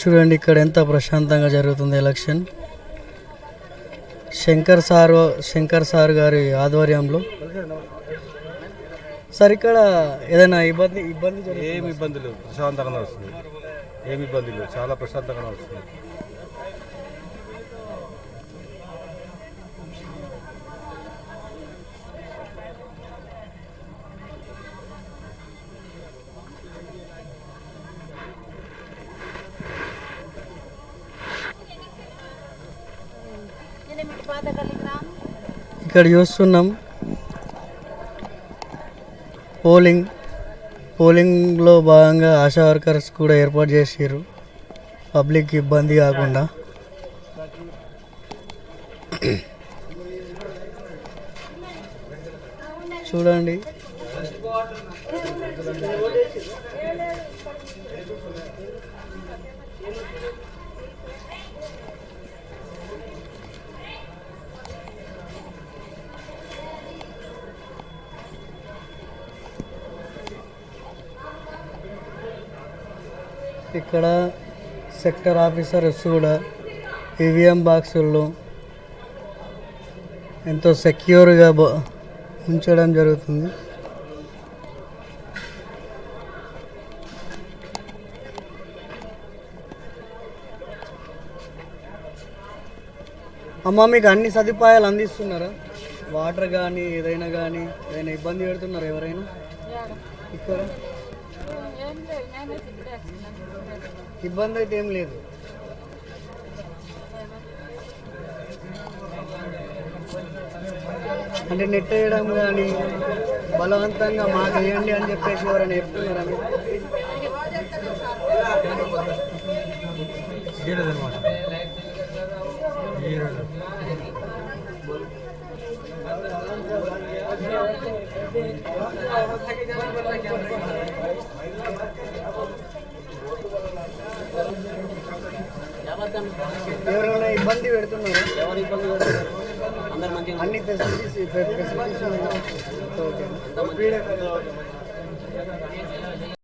చూడండి ఇక్కడ ఎంత ప్రశాంతంగా జరుగుతుంది election. Shankar sir Shankar sir గారి ఆధ్వర్యంలో. సార్ ఇక్కడ ఏదైనా ఇబ్బంది ఇబ్బంది ఏమి ఇబ్బంది ప్రశాంతంగా నడుస్తుంది ఏమి ఇబ్బంది చాలా ప్రశాంతంగా నడుస్తుంది ఇక్కడ చూస్తున్నాం. పోలింగ్ పోలింగ్లో భాగంగా ఆశా వర్కర్స్ కూడా ఏర్పాటు చేసారు పబ్లిక్ ఇబ్బంది కాకుండా. చూడండి. ఇక్కడ సెక్టర్ ఆఫీసర్స్ కూడా ఈవీఎం బాక్సుల్లో ఎంతో సెక్యూర్గా ఉంచడం జరుగుతుంది. అమ్మ మీకు అన్ని సదుపాయాలు అందిస్తున్నారా? వాటర్ కానీ ఏదైనా కానీ ఏదైనా ఇబ్బంది పెడుతున్నారా ఎవరైనా? ఇక్కడ? ఇబ్బంది అయితే ఏం లేదు. అంటే నెట్ వేయడం కానీ బలవంతంగా మాకు వేయండి అని చెప్పేసి ఎవరైనా చెప్తున్నారా? మీరు ఎవరైనా ఇబ్బంది పెడుతున్నారా ఎవరు ఇబ్బంది పెడుతున్నారు అన్ని ఫెసిలిటీస్ ఫెసిలిటీస్ ఓకే